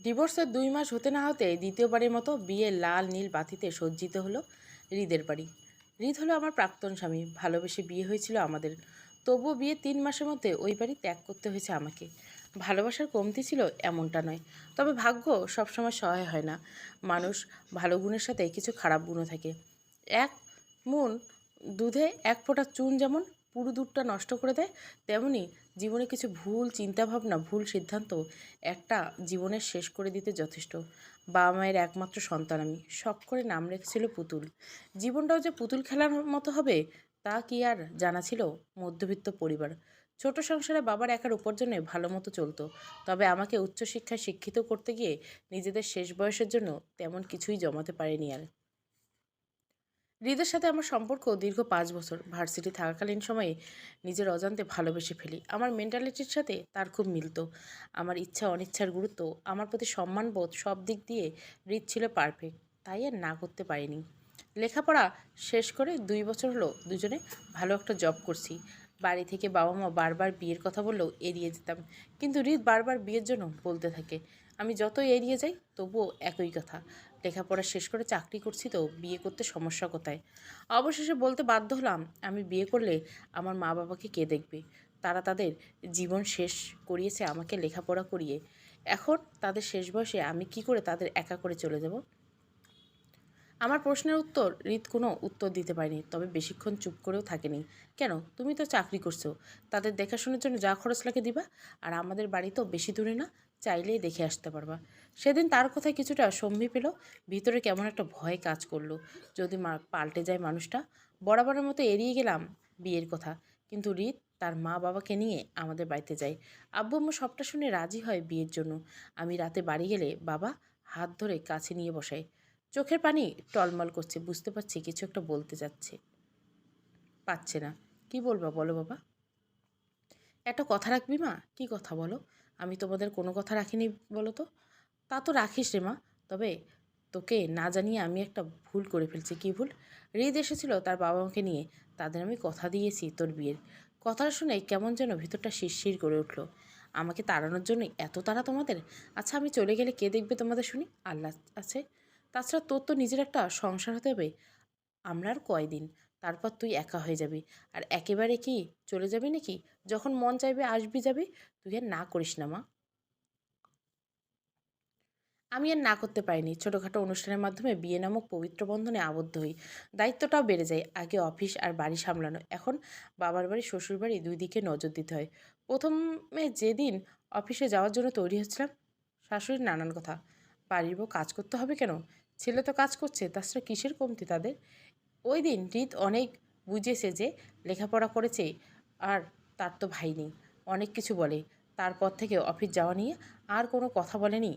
ডিভোর্সের দুই মাস হতে না হতে দ্বিতীয়বারের মতো বিয়ে লাল নীল বাতিতে সজ্জিত হলো হৃদের বাড়ি। হৃদ হলো আমার প্রাক্তন স্বামী। ভালোবেসে বিয়ে হয়েছিল আমাদের। তবুও বিয়ে তিন মাসের মধ্যে ওই বাড়ি ত্যাগ করতে হয়েছে আমাকে। ভালোবাসার কমতি ছিল এমনটা নয়। তবে ভাগ্য সবসময় সহায় হয় না। মানুষ ভালো গুণের সাথে কিছু খারাপ গুণও থাকে। এক মন দুধে এক ফোঁটা চুন যেমন পুরো দুধটা নষ্ট করে দেয়, তেমনি জীবনে কিছু ভুল চিন্তাভাবনা, ভুল সিদ্ধান্ত একটা জীবনের শেষ করে দিতে যথেষ্ট। বাবা মায়ের একমাত্র সন্তান আমি। শখ করে নাম রেখেছিল পুতুল। জীবনটাও যে পুতুল খেলার মতো হবে, তা কি আর জানা ছিল মধ্যবিত্ত পরিবার। ছোট সংসারে বাবার একার উপার্জনে ভালো মতো চলতো। তবে আমাকে উচ্চশিক্ষায় শিক্ষিত করতে গিয়ে নিজেদের শেষ বয়সের জন্য তেমন কিছুই জমাতে পারেনি আর। হৃদের সাথে আমার সম্পর্ক দীর্ঘ পাঁচ বছর। ভার্সিটি থাকাকালীন সময়ে নিজের অজান্তে ভালোবেসে ফেলি। আমার মেন্টালিটির সাথে তার খুব মিলত। আমার ইচ্ছা, অনিচ্ছার গুরুত্ব, আমার প্রতি সম্মানবোধ সব দিক দিয়ে হৃদ ছিল পারফেক্ট তাই আর না করতে পারিনি। লেখাপড়া শেষ করে দুই বছর হলো দুজনে ভালো একটা জব করছি। বাড়ি থেকে বাবা মা বারবার বিয়ের কথা বললেও এড়িয়ে যেতাম। কিন্তু হৃদ বারবার বিয়ের জন্য বলতে থাকে। আমি যত এড়িয়ে যাই, তবুও একই কথা। লেখাপড়া শেষ করে চাকরি করছি তো বিয়ে করতে সমস্যা কোথায়? অবশেষে বলতে বাধ্য হলাম, আমি বিয়ে করলে আমার মা বাবাকে কে দেখবে? তারা তাদের জীবন শেষ করিয়েছে আমাকে লেখাপড়া করিয়ে। এখন তাদের শেষ বয়সে আমি কি করে তাদের একা করে চলে যাব? আমার প্রশ্নের উত্তর রিত কোনো উত্তর দিতে পারেনি, তবে বেশিক্ষণ চুপ করেও থাকেনি। কেন? তুমি তো চাকরি করছ। তাদের দেখাশোনার জন্য যা খরচ লাগে দিবা। আর আমাদের বাড়ি তো বেশি দূরে না চাইলেই দেখে আসতে পারবা। সেদিন তার কথায় কিছুটা সম্ভি পেল, ভিতরে কেমন একটা ভয় কাজ করল। যদি পাল্টে যায় মানুষটা, বরাবরের মতো এড়িয়ে গেলাম বিয়ের কথা। কিন্তু রিত তার মা বাবাকে নিয়ে আমাদের বাড়িতে যায়। আব্বু আম্মু সবটা শুনে রাজি হয় বিয়ের জন্য। আমি রাতে বাড়ি গেলে বাবা হাত ধরে কাছে নিয়ে বসাই চোখের পানি টলমল করছে, বুঝতে পারছি কিছু একটা বলতে যাচ্ছে। পাচ্ছে না। কি বলবা বলো বাবা? একটা কথা রাখবি মা? কি কথা বলো? আমি তোমাদের কোনো কথা রাখিনি বলো তো তা তো রাখিস রে মা। তবে তোকে না জানিয়ে আমি একটা ভুল করে ফেলছি। কি ভুল? হৃদ এসেছিল তার বাবা মাকে নিয়ে। তাদের আমি কথা দিয়েছি তোর বিয়ের। কথাটা শুনে কেমন যেন ভিতরটা শিরশির করে উঠল। আমাকে তাড়ানোর জন্য এত তাড়া তোমাদের? আচ্ছা আমি চলে গেলে কে দেখবে তোমাদের শুনি? আল্লাহ আছে। তাছাড়া তোর তো নিজের একটা সংসার হতে হবে। আমরা আর কয়দিন? তারপর তুই একা হয়ে যাবি। আর একেবারে কি চলে যাবি নাকি? যখন মন চাইবে আসবি যাবি। তুই আর না করিস না, মা। আমি আর না করতে পারিনি। ছোটোখাটো অনুষ্ঠানের মাধ্যমে বিয়ে নামক পবিত্র বন্ধনে আবদ্ধ হই। দায়িত্বটাও বেড়ে যায়। আগে অফিস আর বাড়ি সামলানো। এখন বাবার বাড়ি, শ্বশুর বাড়ি দুই দিকে নজর দিতে হয়। প্রথমে যেদিন অফিসে যাওয়ার জন্য তৈরি হচ্ছিলাম, শাশুড়ির নানান কথা। বাড়ির বউ কাজ করতে হবে কেন? ছেলে তো কাজ করছে, তাছাড়া কিসের কমতি তাদের? ওই দিন রিত অনেক বুঝেছে যে লেখাপড়া করেছে আর তার তো ভাই নেই। অনেক কিছু বলে। তারপর থেকে অফিস যাওয়া নিয়ে আর কোনো কথা বলেনি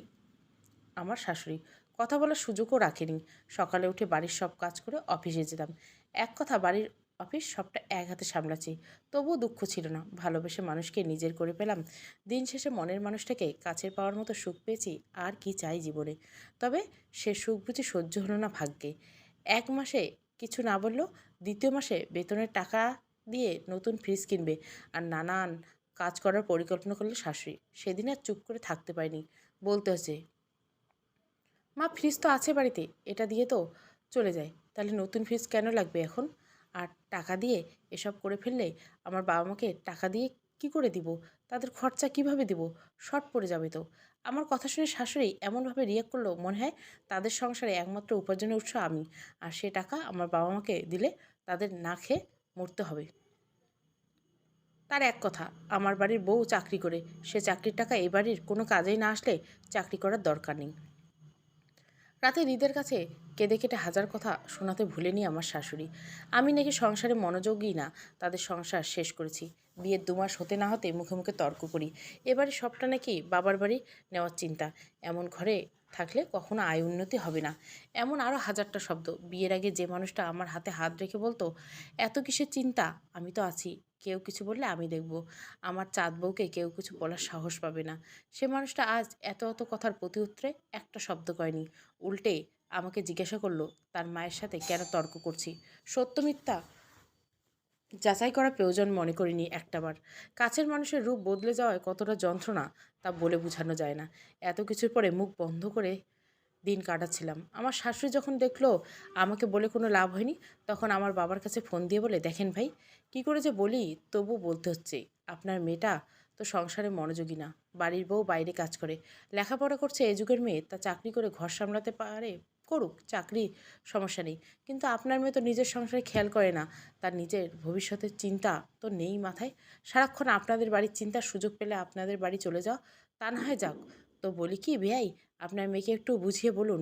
আমার শাশুড়ি। কথা বলার সুযোগও রাখেনি। সকালে উঠে বাড়ির সব কাজ করে অফিসে যেতাম। এক কথা বাড়ির অফিস সবটা এক হাতে সামলাচ্ছি। তবুও দুঃখ ছিল না। ভালোবেসে মানুষকে নিজের করে পেলাম। দিন শেষে মনের মানুষটাকে কাছের পাওয়ার মতো সুখ পেয়েছি। আর কি চাই জীবনে? তবে সে সুখ বুঝি সহ্য হলো না ভাগ্যে। এক মাসে কিছু না বললেও দ্বিতীয় মাসে বেতনের টাকা দিয়ে নতুন ফ্রিজ কিনবে আর নানান কাজ করার পরিকল্পনা করল শাশুড়ি। সেদিন আর চুপ করে থাকতে পারিনি। বলতে হচ্ছে, মা, ফ্রিজ তো আছে বাড়িতে, এটা দিয়ে তো চলে যায়। তাহলে নতুন ফ্রিজ কেন লাগবে এখন? আর টাকা দিয়ে এসব করে ফেললে আমার বাবা মাকে টাকা দিয়ে কি করে দিব? তাদের খরচা কীভাবে দিব? শর্ট পড়ে যাবে তো। আমার কথা শুনে শাশুড়ি এমনভাবে রিয়াক্ট করল মনে হয় তাদের সংসারে একমাত্র উপার্জনের উৎস আমি। আর সে টাকা আমার বাবা মাকে দিলে তাদের না খেয়ে মরতে হবে। তার এক কথা, আমার বাড়ির বউ চাকরি করে। সে চাকরির টাকা এ বাড়ির কোনো কাজেই না আসলে চাকরি করার দরকার নেই। রাতে হৃদের কাছে কেঁদে কেটে হাজার কথা শোনাতে ভুলেনি আমার শাশুড়ি। আমি নাকি সংসারে মনোযোগই না, তাদের সংসার শেষ করেছি। বিয়ের দু মাস হতে না হতে মুখে মুখে তর্ক করি। এবারে সবটা নাকি বাবার বাড়ি নেওয়ার চিন্তা। এমন ঘরে থাকলে কখনো আয় উন্নতি হবে না। এমন আরও হাজারটা শব্দ। বিয়ের আগে যে মানুষটা আমার হাতে হাত রেখে বলতো, এত কিসের চিন্তা? আমি তো আছি। কেউ কিছু বললে আমি দেখব। আমার চাঁদ বউকে কেউ কিছু বলার সাহস পাবে না। সে মানুষটা আজ এত এত কথার প্রতি উত্তরে একটা শব্দ কয়নি। উল্টে আমাকে জিজ্ঞাসা করল, তার মায়ের সাথে কেন তর্ক করছি? সত্য মিথ্যা যাচাই করা প্রয়োজন মনে করিনি একটাবার। কাছের মানুষের রূপ বদলে যাওয়ায় কতটা যন্ত্রণা তা বলে বোঝানো যায় না। এত কিছুর পরে মুখ বন্ধ করে দিন কাটাচ্ছিলাম। আমার শাশুড়ি যখন দেখল আমাকে বলে কোনো লাভ হয়নি, তখন আমার বাবার কাছে ফোন দিয়ে বলে, দেখেন ভাই, কি করে যে বলি, তবু বলতে হচ্ছে, আপনার মেয়েটা তো সংসারে মনোযোগী না, বাড়ির বউ বাইরে কাজ করে, লেখাপড়া করছে এ যুগের মেয়ে, তা চাকরি করে ঘর সামলাতে পারে, করুক, চাকরি সমস্যা নেই, কিন্তু আপনার মেয়ে তো নিজের সংসারে খেয়াল করে না, তার নিজের ভবিষ্যতের চিন্তা তো নেই মাথায়, সারাক্ষণ আপনাদের বাড়ির চিন্তার সুযোগ পেলে আপনাদের বাড়ি চলে যাও, তা না হয় যাক, তো বলি কি বেয়াই আপনার মেয়েকে একটু বুঝিয়ে বলুন।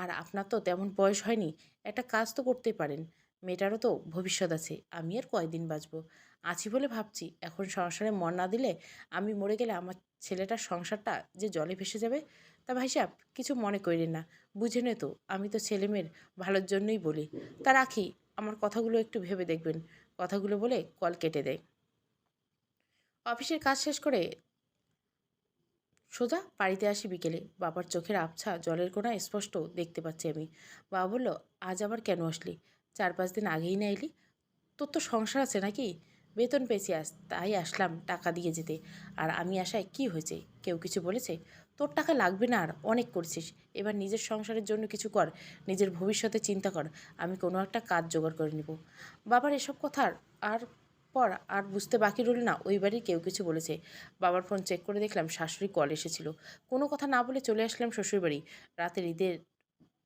আর আপনার তো তেমন বয়স হয়নি, একটা কাজ তো করতেই পারেন। মেয়েটারও তো ভবিষ্যৎ আছে, আমি আর কয়দিন বাঁচবো? আছি বলে ভাবছি, এখন সংসারে মন না দিলে আমি মরে গেলে আমার ছেলেটার সংসারটা যে জলে ভেসে যাবে? তা ভাই সাহেব, কিছু মনে করেন না। বুঝে নে তো, আমি তো ছেলে মেয়ের ভালোর জন্যই বলি। তা রাখি, আমার কথাগুলো একটু ভেবে দেখবেন। কথাগুলো বলে কল কেটে দেয়। অফিসের কাজ শেষ করে সোজা বাড়িতে আসি বিকেলে। বাবার চোখের আবছা জলের কোনা স্পষ্ট দেখতে পাচ্ছি আমি। বাবা বলল, আজ আবার কেন আসলি? চার পাঁচ দিন আগেই না এলি? তোর তো সংসার আছে নাকি? বেতন পেয়েছি আস তাই আসলাম টাকা দিয়ে যেতে। আর আমি আসায় কি হয়েছে? কেউ কিছু বলেছে? তোর টাকা লাগবে না আর অনেক করছিস। এবার নিজের সংসারের জন্য কিছু কর, নিজের ভবিষ্যতে চিন্তা কর। আমি কোনো একটা কাজ জোগাড় করে নিব। বাবার এসব কথার আর পর আর বুঝতে বাকি রইল না, ওই বাড়ির কেউ কিছু বলেছে। বাবার ফোন চেক করে দেখলাম শাশুড়ি কল এসেছিল। কোনো কথা না বলে চলে আসলাম শ্বশুরবাড়ি। রাতের ঈদের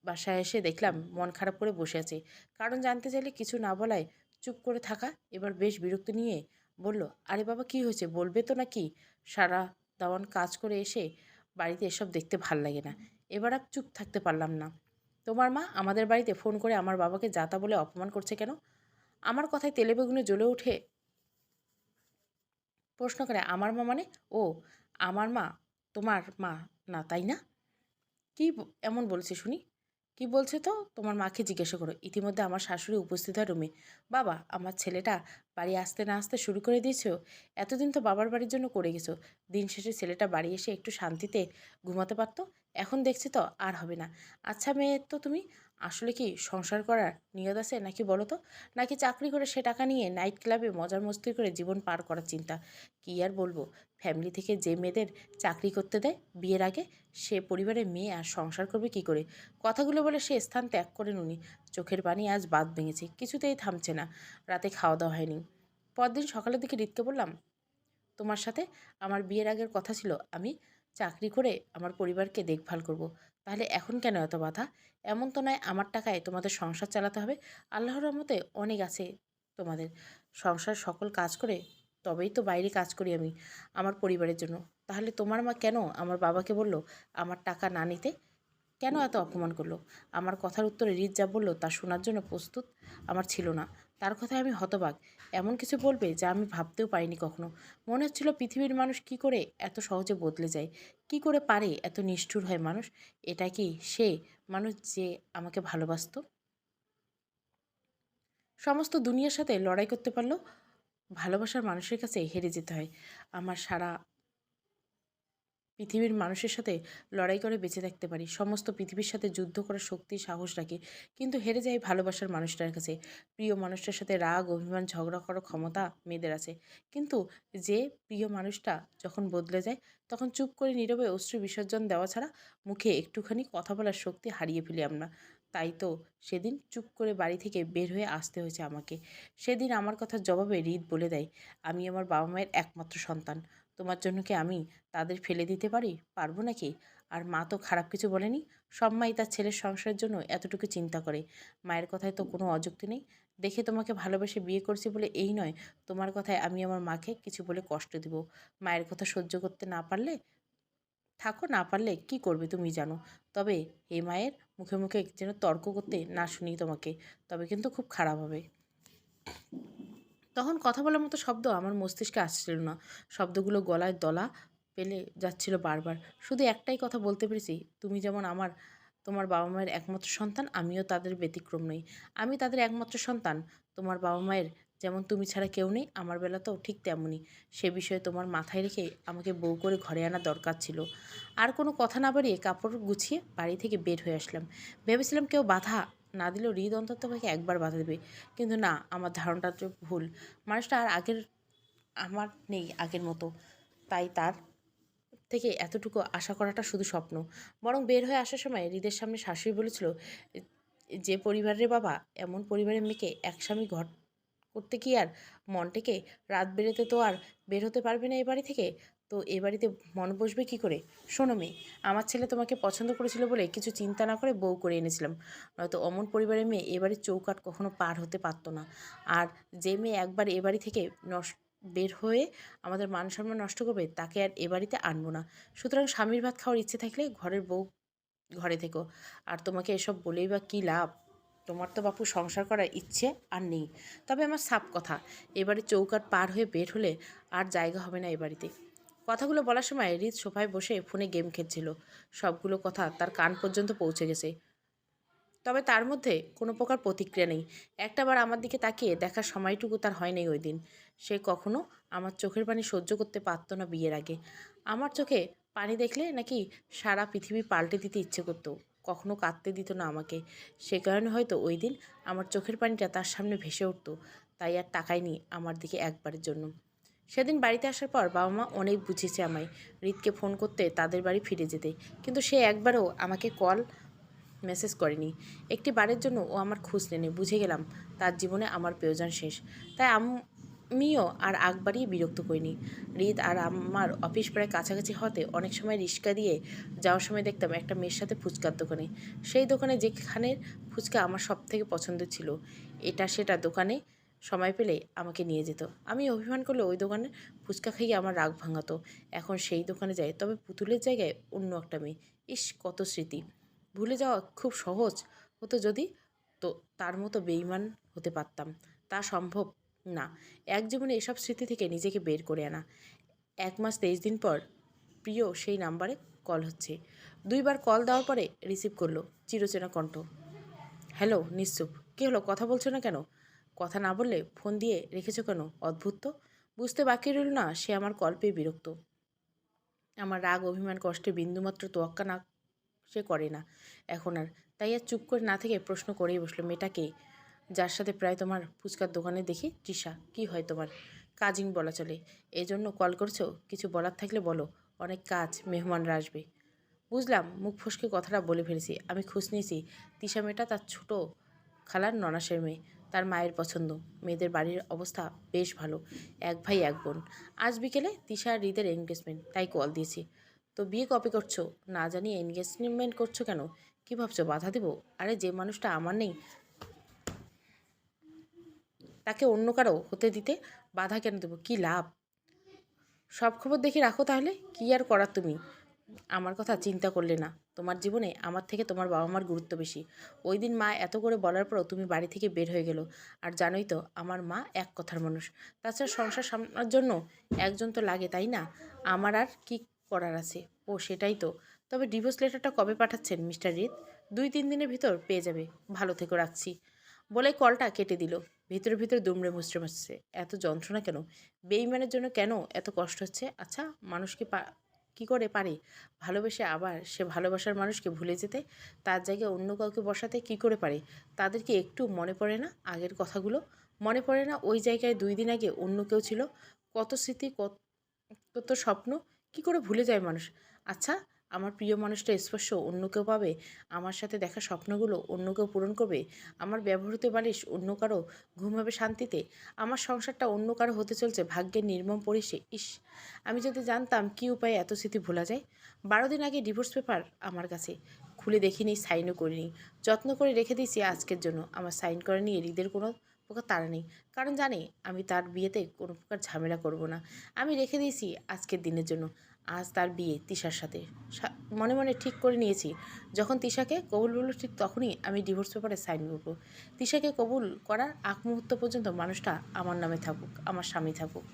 বাসায় এসে দেখলাম মন খারাপ করে বসে আছে। কারণ জানতে চাইলে কিছু না বলায় চুপ করে থাকা, এবার বেশ বিরক্ত নিয়ে বলল, আরে বাবা, কি হয়েছে? বলবে তো নাকি? সারা দাওয়ান কাজ করে এসে বাড়িতে এসব দেখতে ভালো লাগে না। এবার আর চুপ থাকতে পারলাম না। তোমার মা আমাদের বাড়িতে ফোন করে আমার বাবাকে যাতা বলে অপমান করছে কেন? আমার কথায় তেলে বেগুনে জ্বলে ওঠে প্রশ্ন করে, আমার মা মানে? ও, আমার মা, তোমার মা না, তাই না? কি এমন বলছে শুনি? কি বলছে তো? তোমার মাকে জিজ্ঞাসা করো। ইতিমধ্যে আমার শাশুড়ি উপস্থিত হয় রুমে। বাবা, আমার ছেলেটা বাড়ি আসতে না আসতে শুরু করে দিয়েছ। এতদিন তো বাবার বাড়ির জন্য করে গেছো। দিন শেষে ছেলেটা বাড়ি এসে একটু শান্তিতে ঘুমাতে পারতো? এখন দেখছি তো আর হবে না। আচ্ছা মেয়ে, তো তুমি আসলে কি সংসার করার নিয়ত আছে নাকি বলো তো নাকি চাকরি করে সে টাকা নিয়ে নাইট ক্লাবে মজার মস্তি করে জীবন পার করার চিন্তা? কী আর বলব? ফ্যামিলি থেকে যে মেয়েদের চাকরি করতে দেয় বিয়ের আগে, সে পরিবারের মেয়ে আর সংসার করবে কি করে? কথাগুলো বলে সে স্থান ত্যাগ করেন উনি। চোখের পানি আজ বাদ ভেঙেছে, কিছুতেই থামছে না। রাতে খাওয়া দাওয়া হয়নি। পরদিন সকালের দিকে রিতকে বললাম, তোমার সাথে আমার বিয়ের আগের কথা ছিল। আমি চাকরি করে আমার পরিবারকে দেখভাল করব। তাহলে এখন কেন এত বাধা? এমন তো নয় আমার টাকায় তোমাদের সংসার চালাতে হবে। আল্লাহর মতে অনেক আছে তোমাদের। সংসার সকল কাজ করে তবেই তো বাইরে কাজ করি আমি, আমার পরিবারের জন্য। তাহলে তোমার মা কেন আমার বাবাকে বলল আমার টাকা না নিতে? কেন এত অপমান করল? আমার কথার উত্তরে রিত যা বলল তা শোনার জন্য প্রস্তুত আমার ছিল না। তার কথায় আমি হতবাক। এমন কিছু বলবে যা আমি ভাবতেও পারিনি কখনো। মনে হচ্ছিল পৃথিবীর মানুষ কি করে এত সহজে বদলে যায়? কি করে পারে এত নিষ্ঠুর হয় মানুষ? এটা কি সে মানুষ যে আমাকে ভালোবাসত? সমস্ত দুনিয়ার সাথে লড়াই করতে পারল ভালোবাসার মানুষের কাছে হেরে যেতে হয়। আমার সারা পৃথিবীর মানুষের সাথে লড়াই করে বেঁচে থাকতে পারি। সমস্ত পৃথিবীর সাথে যুদ্ধ করার শক্তি, সাহস রাখি। কিন্তু হেরে যাই ভালোবাসার মানুষটার কাছে। প্রিয় মানুষটার সাথে রাগ, অভিমান, ঝগড়া করার ক্ষমতা মেয়েদের আছে। কিন্তু যে প্রিয় মানুষটা যখন বদলে যায়, তখন চুপ করে নীরবে অশ্রু বিসর্জন দেওয়া ছাড়া মুখে একটুখানি কথা বলার শক্তি হারিয়ে ফেলি আমরা। তাই তো সেদিন চুপ করে বাড়ি থেকে বের হয়ে আসতে হয়েছে আমাকে। সেদিন আমার কথার জবাবে রিদ বলে দেয়, আমি আমার বাবা মায়ের একমাত্র সন্তান। তোমার জন্য কি আমি তাদের ফেলে দিতে পারি? পারব নাকি? আর মা তো খারাপ কিছু বলেনি। সব মাই তার ছেলের সংসারের জন্য এতটুকু চিন্তা করে। মায়ের কথায় তো কোনো অযুক্তি নেই। দেখে তোমাকে ভালোবেসে বিয়ে করছি বলে এই নয়। তোমার কথায় আমি আমার মাকে কিছু বলে কষ্ট দেব। মায়ের কথা সহ্য করতে না পারলে, থাকো না পারলে কি করবে তুমি জানো। তবে এই মায়ের, মুখে মুখে যেন তর্ক করতে না শুনি তোমাকে, তবে কিন্তু খুব খারাপ হবে। তখন কথা বলার মতো শব্দ আমার মস্তিষ্কে আসছিল না। শব্দগুলো গলায় দলা পেলে যাচ্ছিল বারবার। শুধু একটাই কথা বলতে পেরেছি, তুমি যেমন আমার, তোমার বাবা মায়ের একমাত্র সন্তান, আমিও তাদের ব্যতিক্রম নই। আমি তাদের একমাত্র সন্তান, তোমার বাবা মায়ের যেমন তুমি ছাড়া কেউ নেই, আমার বেলাতেও ঠিক তেমনই। সে বিষয়ে তোমার মাথায় রেখে আমাকে বউ করে ঘরে আনা দরকার ছিল। আর কোনো কথা না বাড়িয়ে কাপড় গুছিয়ে বাড়ি থেকে বের হয়ে আসলাম। ভেবেছিলাম কেউ বাধা না দিলেও হৃদ অন্তত আমাকে একবার বাধা দেবে। কিন্তু না, আমার ধারণাটা তো ভুল। মানুষটা আর আগের, আমার নেই আগের মতো। তাই তার থেকে এতটুকু আশা করাটা শুধু স্বপ্ন। বরং বের হয়ে আসার সময় হৃদের সামনে শাশুড়ি বলেছিল, যে পরিবারের বাবা, এমন পরিবারের মেয়েকে এক স্বামী ঘর করতে কি আর মন থেকে? রাত বেরোতে তো আর বের হতে পারবে না এ বাড়ি থেকে। তো এ বাড়িতে মন বসবে কি করে? শোনো মেয়ে, আমার ছেলে তোমাকে পছন্দ করেছিল বলে কিছু চিন্তা না করে বউ করে এনেছিলাম। নয়তো অমন পরিবারের মেয়ে এ বাড়ির চৌকাট কখনো পার হতে পারতো না। আর যে মেয়ে একবার এ বাড়ি থেকে নষ্ট বের হয়ে আমাদের মান সম্মান নষ্ট করবে, তাকে আর এ বাড়িতে আনব না। সুতরাং স্বামীর ভাত খাওয়ার ইচ্ছে থাকলে ঘরের বউ ঘরে থেকো। আর তোমাকে এসব বলেই বা কী লাভ? তোমার তো বাপু সংসার করার ইচ্ছে আর নেই। তবে আমার সাপ কথা, এবারে চৌকাট পার হয়ে বের হলে আর জায়গা হবে না এ বাড়িতে। কথাগুলো বলার সময় রিত সোফায় বসে ফোনে গেম খেলছিল। সবগুলো কথা তার কান পর্যন্ত পৌঁছে গেছে। তবে তার মধ্যে কোনো প্রকার প্রতিক্রিয়া নেই। একটাবার আমার দিকে তাকিয়ে দেখার সময়টুকু তার হয়নি ওই দিন সে কখনো আমার চোখের পানি সহ্য করতে পারতো না বিয়ের আগে। আমার চোখে পানি দেখলে নাকি সারা পৃথিবী পাল্টে দিতে ইচ্ছে করতো। কখনো কাঁদতে দিত না আমাকে। সে কারণে হয়তো ওই দিন আমার চোখের পানিটা তার সামনে ভেসে উঠতো, তাই আর তাকায়নি আমার দিকে একবারের জন্য। সেদিন বাড়িতে আসার পর বাবা মা অনেক বুঝিয়েছে আমায়, রিতকে ফোন করতে তাদের বাড়ি ফিরে যেতে। কিন্তু সে একবারও আমাকে কল মেসেজ করেনি। একটি বারের জন্য ও আমার খোঁজ নেনে বুঝে গেলাম তার জীবনে আমার প্রয়োজন শেষ। তাই আমিও আর আগ বাড়িয়ে বিরক্ত করিনি। রিত আর আমার অফিস প্রায় কাছাকাছি হতে অনেক সময় রিক্সা দিয়ে যাওয়ার সময় দেখতাম একটা মেয়ের সাথে ফুচকার দোকানে। সেই দোকানে যেখানের ফুচকা আমার সব থেকে পছন্দ ছিল, এটা সেটা দোকানে সময় পেলে আমাকে নিয়ে যেত। আমি অভিমান করলে ওই দোকানে ফুচকা খাইয়ে আমার রাগ ভাঙাতো। এখন সেই দোকানে যাই, তবে পুতুলের জায়গায় অন্য একটা মেয়ে। ইস, কত স্মৃতি। ভুলে যাওয়া খুব সহজ হতো যদি তো তার মতো বেইমান হতে পারতাম। তা সম্ভব না, এক জীবনে এসব স্মৃতি থেকে নিজেকে বের করে আনা। এক মাস তেইশ দিন পর প্রিয় সেই নাম্বারে কল হচ্ছে। দুইবার কল দেওয়ার পরে রিসিভ করল চিরচেনা কণ্ঠ। হ্যালো, নিশ্চুপ, কী হলো, কথা বলছো না কেন? কথা না বললে ফোন দিয়ে রেখেছো কেন, অদ্ভুত তো? বুঝতে বাকি রইল না, সে আমার কল পেয়ে বিরক্ত। আমার রাগ, অভিমান, কষ্টে বিন্দুমাত্র তোয়াক্কা না, সে করে না। এখন আর, তাই আর চুপ করে না থেকে প্রশ্ন করেই বসল মেয়েটাকে যার সাথে প্রায় তোমার ফুচকার দোকানে দেখি, তৃষা, কি হয় তোমার? কাজিং বলা চলে। এই জন্য কল করছ? কিছু বলার থাকলে বলো। অনেক কাজ, মেহমানরা আসবে। বুঝলাম, মুখ ফসকে কথাটা বলে ফেলেছি। আমি খুশ নিয়েছি। তিশা মেয়েটা তার ছোট খালার ননাসের মেয়ে। তার মায়ের পছন্দ। মেয়েদের বাড়ির অবস্থা বেশ ভালো। এক ভাই, এক বোন। আজ বিকেলে তিশা আর হৃদের এনগেজমেন্ট তাই কল দিয়েছি। তো বিয়ে কপি করছ? না জানি এনগেজমেন্ট করছ কেন? কী ভাবছ, বাধা দেবো? আরে, যে মানুষটা আমার নেই তাকে অন্য কারও হতে দিতে বাধা কেন দেবো? কী লাভ? সব খবর দেখে রাখো তাহলে। কী আর করার তুমি? আমার কথা চিন্তা করলে না। তোমার জীবনে আমার থেকে তোমার বাবা মার গুরুত্ব বেশি। ওই দিন মা এত করে বলার পরও তুমি বাড়ি থেকে বের হয়ে গেলো। আর জানোই তো, আমার মা এক কথার মানুষ। তাছাড়া সংসার সামলার জন্য একজন তো লাগে, তাই না? আমার আর কি করার আছে? ও সেটাই তো। তবে ডিভোর্স লেটারটা কবে পাঠাচ্ছেন, মিস্টার রিত দুই তিন দিনের ভিতর পেয়ে যাবে। ভালো থেকে, রাখছি। বলে কলটা কেটে দিল। ভিতরে ভিতরে দুমড়ে মুচড়ে মাসছে এত যন্ত্রণা কেন? বেইমানের জন্য কেন এত কষ্ট হচ্ছে? আচ্ছা মানুষকে পা, কী করে পারে? ভালোবেসে আবার সে ভালোবাসার মানুষকে ভুলে যেতে, তার জায়গায় অন্য কাউকে বসাতে কি করে পারে? তাদেরকে একটু মনে পড়ে না আগের কথাগুলো? মনে পড়ে না ওই জায়গায় দুই দিন আগে অন্য কেউ ছিল? কত স্মৃতি, কত কত স্বপ্ন, কি করে ভুলে যায় মানুষ? আচ্ছা আমার প্রিয় মানুষটা স্পর্শ অন্য কেউ পাবে, আমার সাথে দেখা স্বপ্নগুলো অন্য কেউ পূরণ করবে, আমার ব্যবহৃত বালিশ অন্য কারও, ঘুম হবে শান্তিতে, আমার সংসারটা অন্য কারও হতে চলছে ভাগ্যের নির্মম পরিষে ইস, আমি যদি জানতাম কী উপায়ে এত স্মৃতি ভোলা যায়। বারো দিন আগে ডিভোর্স পেপার আমার কাছে, খুলে দেখিনি, সাইনও করিনি, যত্ন করে রেখে দিয়েছি আজকের জন্য, আমার সাইন করে নিয়ে হৃদের কোনো প্রকার তাড়া নেই, কারণ জানে আমি তার বিয়েতে কোনো প্রকার ঝামেলা করব না, আমি রেখে দিয়েছি আজকের দিনের জন্য আজ তার বিয়ে তিশার সাথে। মনে মনে ঠিক করে নিয়েছি। যখন তিশাকে কবুল বলল ঠিক তখনই আমি ডিভোর্স পেপারে সাইন করব। তিশাকে কবুল করার আগ মুহূর্ত পর্যন্ত মানুষটা আমার নামে থাকুক, আমার স্বামী থাকুক।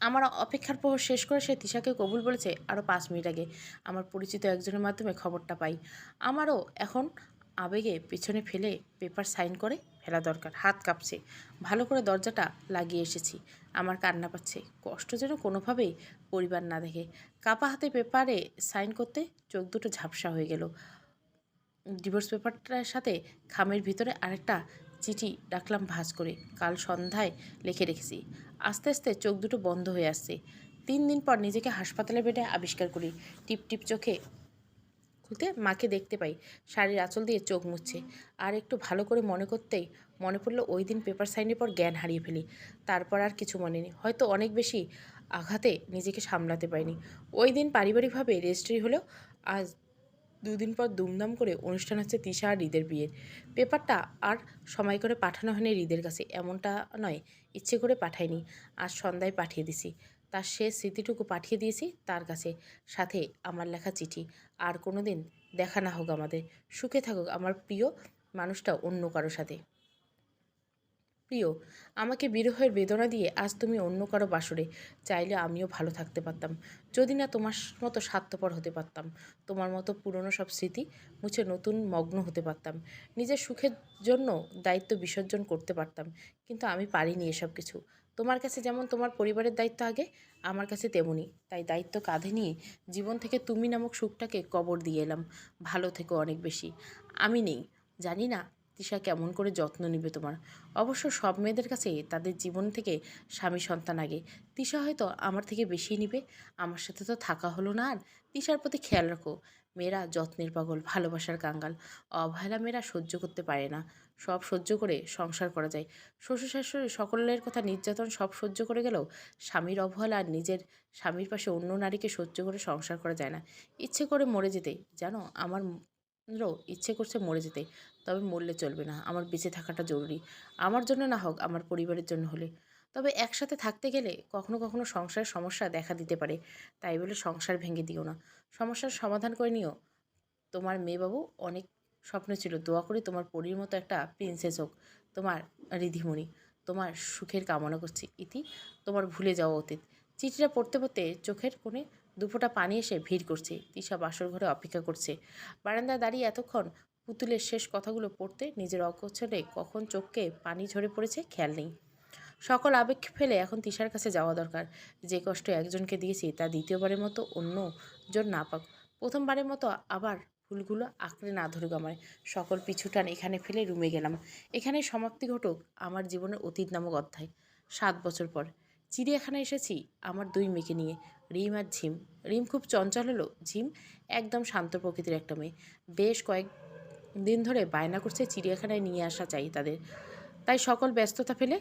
আমার অপেক্ষার প্রহর শেষ করে সে তিশাকে কবুল বলেছে আরও পাঁচ মিনিট আগে। আমার পরিচিত একজনের মাধ্যমে খবরটা পাই। আমারও এখন আবেগে পেছনে ফেলে পেপার সাইন করে ফেলা দরকার, হাত কাঁপছে। ভালো করে দরজাটা লাগিয়ে এসেছি। আমার কান্না পাচ্ছে। কষ্ট যেন কোনোভাবেই পরিবার না দেখে। কাপা হাতে পেপারে সাইন করতে চোখ দুটো ঝাপসা হয়ে গেল। ডিভোর্স পেপারটার সাথে খামের ভিতরে আরেকটা চিঠি ডাকলাম ভাঁজ করে। কাল সন্ধ্যায় লিখে রেখেছি। আস্তে আস্তে চোখ দুটো বন্ধ হয়ে আসছে। তিন দিন পর নিজেকে হাসপাতালে বেডে আবিষ্কার করি। টিপ টিপ চোখে খুলতে মাকে দেখতে পাই। শাড়ির আঁচল দিয়ে চোখ মুছছে। আর একটু ভালো করে মনে করতেই মনে পড়ল ওই দিন পেপার সাইনের পর জ্ঞান হারিয়ে ফেলি। তারপর আর কিছু মনে নেই। হয়তো অনেক বেশি আঘাতে নিজেকে সামলাতে পারিনি। ওই দিন পারিবারিকভাবে রেজিস্ট্রি হলেও আজ দুদিন পর দুমদাম করে অনুষ্ঠান হচ্ছে তিশা আর হৃদের বিয়ের। পেপারটা আর সময় করে পাঠানো হয়নি হৃদের কাছে। এমনটা নয়, ইচ্ছে করে পাঠাইনি। আজ সন্ধ্যায় পাঠিয়ে দিছি। তার শেষ স্মৃতিটুকু পাঠিয়ে দিয়েছি তার কাছে। সাথে আমার লেখা চিঠি। আর কোনো দিন দেখা না হোক আমাদের। সুখে থাকুক আমার প্রিয় মানুষটা অন্য কারও সাথে। প্রিয়, আমাকে বিরহের বেদনা দিয়ে আজ তুমি অন্য কারও বাসরে। চাইলে আমিও ভালো থাকতে পারতাম। যদি না তোমার মতো স্বার্থপর হতে পারতাম। তোমার মতো পুরনো সব স্মৃতি মুছে নতুন মগ্ন হতে পারতাম। নিজের সুখের জন্য দায়িত্ব বিসর্জন করতে পারতাম। কিন্তু আমি পারিনি এসব কিছু। তোমার কাছে যেমন তোমার পরিবারের দায়িত্ব আগে, আমার কাছে তেমনই তাই দায়িত্ব কাঁধে নিয়ে জীবন থেকে তুমি নামক সুখটাকে কবর দিয়ে এলাম। ভালো থেকো অনেক বেশি। আমি নেই। জানি না তিশা কেমন করে যত্ন নিবে তোমার। অবশ্য সব মেয়েদের কাছে তাদের জীবন থেকে স্বামী সন্তান আগে। তিশা হয়তো আমার থেকে বেশি নিবে। আমার সাথে তো থাকা হলো না আর। তিশার প্রতি খেয়াল রাখো। মেয়েরা যত্নের পাগল, ভালোবাসার কাঙ্গাল। অবহেলা মেয়েরা সহ্য করতে পারে না। সব সহ্য করে সংসার করা যায়। শ্বশুর শাশুড়ি সকলের কথা নির্যাতন সব সহ্য করে গেলেও স্বামীর অবহেলা আর নিজের স্বামীর পাশে অন্য নারীকে সহ্য করে সংসার করা যায় না। ইচ্ছে করে মরে যেতে। জানো, আমার রও ইচ্ছে করছে মরে যেতে। তবে মরলে চলবে না। আমার বেঁচে থাকাটা জরুরি। আমার জন্য না হোক, আমার পরিবারের জন্য হলে। তবে একসাথে থাকতে গেলে কখনো কখনো সংসারের সমস্যা দেখা দিতে পারে। তাই বলে সংসার ভেঙে দিও না। সমস্যার সমাধান করে নিও। তোমার মেয়েবাবু অনেক স্বপ্ন ছিল। দোয়া করে তোমার পরীর মতো একটা প্রিন্সেস হোক। তোমার রিধিমণি, তোমার সুখের কামনা করছি। ইতি, তোমার ভুলে যাওয়া অতীত। চিঠিটা পড়তে পড়তে চোখের কোণে দুফোঁটা পানি এসে ভিড় করছে। তিশা বাসর ঘরে অপেক্ষা করছে। বারান্দা দাঁড়িয়ে এতক্ষণ পুতুলের শেষ কথাগুলো পড়তে নিজের অগোচরে কখন চোখকে পানি ঝরে পড়েছে খেয়াল নেই। সকল আবেগ ফেলে এখন তিশার কাছে যাওয়া দরকার। যে কষ্ট একজনকে দিয়েছি, তা দ্বিতীয়বারের মতো অন্য জন না পাক। প্রথমবারের মতো আবার ফুলগুলো আঁকড়ে না ধরুক আমায়। সকল পিছুটান এখানে ফেলে রুমে গেলাম। এখানে সমাপ্তি ঘটুক আমার জীবনের অতীত নামক অধ্যায়। সাত বছর পর চিড়িয়াখানায় এসেছি আমার দুই মেয়েকে নিয়ে, রিম আর ঝিম। রিম খুব চঞ্চল হলো। ঝিম একদম শান্ত প্রকৃতির একটা মেয়ে। বেশ কয়েক দিন ধরে বায়না করছে চিড়িয়াখানায় নিয়ে আসা চাই তাদের। তাই সকল ব্যস্ততা ফেলে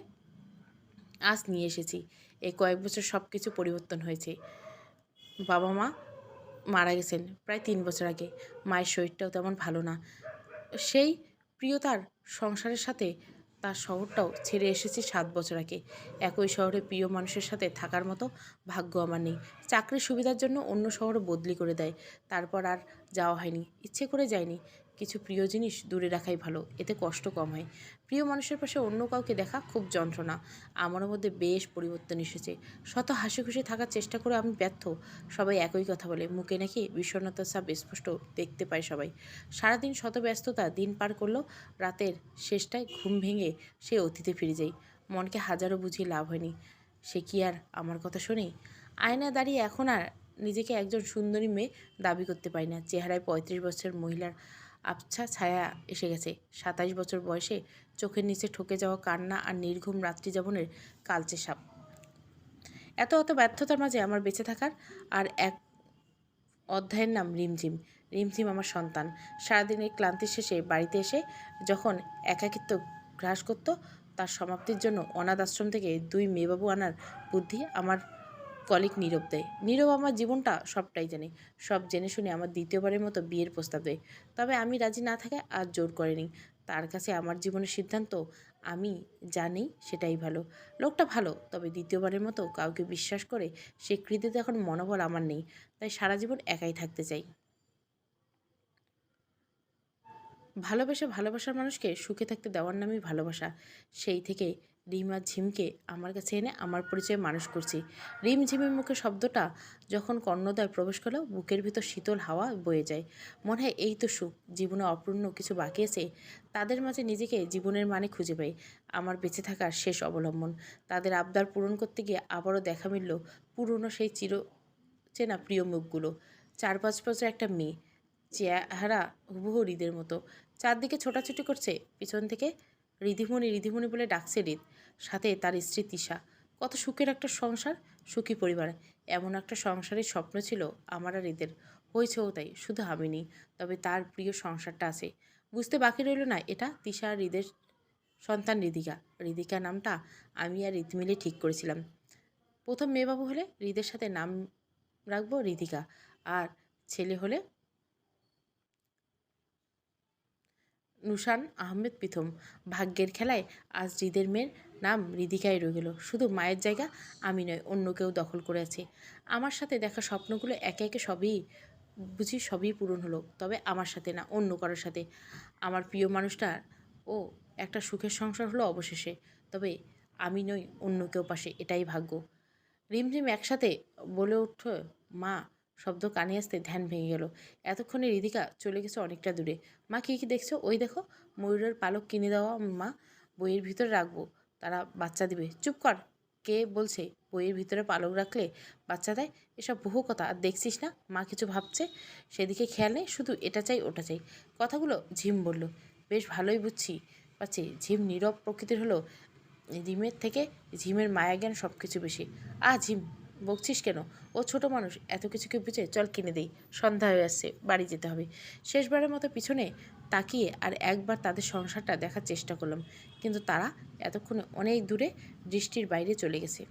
আজ নিয়ে এসেছি। এই কয়েক বছর সব কিছু পরিবর্তন হয়েছে। বাবা মা মারা গেছেন প্রায় তিন বছর আগে। মায়ের শরীরটাও তেমন ভালো না। সেই প্রিয়তার সংসারের সাথে তার শহরটাও ছেড়ে এসেছি সাত বছর আগে। একই শহরে প্রিয় মানুষের সাথে থাকার মতো ভাগ্য আমার নেই। চাকরির সুবিধার জন্য অন্য শহরে বদলি করে দেয়। তারপর আর যাওয়া হয়নি। ইচ্ছে করে যায়নি। কিছু প্রিয় জিনিস দূরে রাখাই ভালো, এতে কষ্ট কম হয়। প্রিয় মানুষের পাশে অন্য কাউকে দেখা খুব যন্ত্রণা আমার মধ্যে বেশ পরিবর্তন এসেছে। শত হাসি খুশি থাকার চেষ্টা করে আমি ব্যর্থ। সবাই একই কথা বলে, মুখে নাকি বিষণ্ণতার সাপ স্পষ্ট দেখতে পায় সবাই। সারাদিন শত ব্যস্ততা দিন পার করলেও রাতের শেষটায় ঘুম ভেঙে সে অতীতে ফিরে যাই মনকে হাজারো বুঝিয়ে লাভ হয়নি। সে কি আর আমার কথা শোনে? আয়না দাঁড়িয়ে এখন আর নিজেকে একজন সুন্দরী মেয়ে দাবি করতে পারি না। চেহারায় পঁয়ত্রিশ বছরের মহিলার আবছা ছায়া এসে গেছে। সাতাইশ বছর বয়সে চোখের নিচে ঠকে যাওয়া কান্না আর নির্ঘুম রাত্রি যাপনের কালচে সাপ। এত অত ব্যর্থতার মাঝে আমার বেঁচে থাকার আর এক অধ্যায়ের নাম রিমঝিম। রিমঝিম আমার সন্তান। সারাদিনের ক্লান্তির শেষে বাড়িতে এসে যখন একাকিত্ব গ্রাস করত, তার সমাপ্তির জন্য অনাথ আশ্রম থেকে দুই মেয়েবাবু আনার বুদ্ধি আমার কলিক নীরব দেয়। নীরব আমার জীবনটা সবটাই জানে। সব জেনে শুনে আমার দ্বিতীয়বারের মতো বিয়ের প্রস্তাব দেয়। তবে আমি রাজি না থাকায় আর জোর করেনি। তার কাছে আমার জীবনের সিদ্ধান্ত আমি জানি সেটাই ভালো। লোকটা ভালো, তবে দ্বিতীয়বারের মতো কাউকে বিশ্বাস করে সে কৃতিতে এখন মনোবল আমার নেই, তাই সারা জীবন একাই থাকতে চাই। ভালোবেসে ভালোবাসার মানুষকে সুখে থাকতে দেওয়ার নামই ভালোবাসা। সেই থেকে রিম আর ঝিমকে আমার কাছে এনে আমার পরিচয়ে মানুষ করছি। রিম ঝিমের মুখে শব্দটা যখন কর্ণদয় প্রবেশ করল, বুকের ভিতর শীতল হাওয়া বয়ে যায়। মনে হয় এই তো সুখ, জীবনে অপূর্ণ কিছু বাকি আছে। তাদের মাঝে নিজেকে জীবনের মানে খুঁজে পাই। আমার বেঁচে থাকার শেষ অবলম্বন। তাদের আবদার পূরণ করতে গিয়ে আবারও দেখা মিলল পুরনো সেই চির চেনা প্রিয় মুখগুলো। চার পাঁচ বছর একটা মেয়ে, চেহারা হুবহু হৃদের মতো। চারদিকে ছোটাছুটি করছে, পিছন থেকে রিধিমণি রিধিমণি বলে ডাকছে হৃদ সাথে তার স্ত্রী তিশা। কত সুখের একটা সংসার, সুখী পরিবার। এমন একটা সংসারের স্বপ্ন ছিল আমার আর হৃদের হয়েছেও তাই, শুধু আমি নেই, তবে তার প্রিয় সংসারটা আছে। বুঝতে বাকি রইল না, এটা তিশা আর হৃদের সন্তান রিদিকা রিদিকা নামটা আমি আর রীতি মিলে ঠিক করেছিলাম। প্রথম মেয়েবাবু হলে হৃদের সাথে নাম রাখব রিদিকা আর ছেলে হলে নুসান আহমেদ প্রথম। ভাগ্যের খেলায় আজ হৃদের মেয়ের নাম রিদিকায় রয়ে গেল শুধু মায়ের জায়গা আমি নয়, অন্য কেউ দখল করে আছে। আমার সাথে দেখা স্বপ্নগুলো একে একে সবই, বুঝি সবই পূরণ হলো। তবে আমার সাথে না, অন্য কারোর সাথে। আমার প্রিয় মানুষটার ও একটা সুখের সংসার হলো অবশেষে। তবে আমি নই, অন্য কেউ পাশে। এটাই ভাগ্য। রিমঝিম একসাথে বলে উঠল মা শব্দ কানে আসতে ধ্যান ভেঙে গেল। এতক্ষণে রিদিকা চলে গেছে অনেকটা দূরে। মা, কী কী দেখছ? ওই দেখো, ময়ূরের পালক কিনে দেওয়া মা, বইয়ের ভিতরে রাখব। তারা বাচ্চা দিবে। চুপ কর। কে বলছে বইয়ের ভিতরে পালক রাখলে বাচ্চা দেয়? এসব বহু কথা। আর দেখছিস না, মা কিছু ভাবছে? সেদিকে খেয়াল নেই, শুধু এটা চাই, ওটা চাই। কথাগুলো ঝিম বলল। বেশ ভালোই বুঝছি। পাচ্ছি, ঝিম নীরব প্রকৃতির হলো। ঝিমের থেকে ঝিমের মায়াজ্ঞান সব কিছু বেশি। আ, ঝিম। বকছিস কেন? ও ছোট মানুষ, এত কিছু কিছুকে বুঝে? চল কিনে দেই। সন্ধ্যা হয়ে আসছে, বাড়ি যেতে হবে। শেষবারের মতো পিছনে তাকিয়ে আর একবার তাদের সংসারটা দেখার চেষ্টা করলাম। কিন্তু তারা এতক্ষণে অনেক দূরে দৃষ্টির বাইরে চলে গেছে।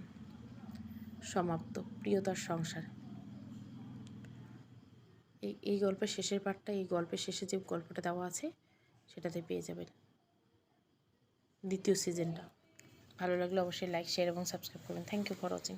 সমাপ্ত, প্রিয়তার সংসার। এই এই গল্পের শেষের পার্টটা এই গল্পের শেষে যে গল্পটা দেওয়া আছে, সেটাতে পেয়ে যাবেন। দ্বিতীয় সিজনটা ভালো লাগলে অবশ্যই লাইক শেয়ার এবং সাবস্ক্রাইব করবেন। Thank you for watching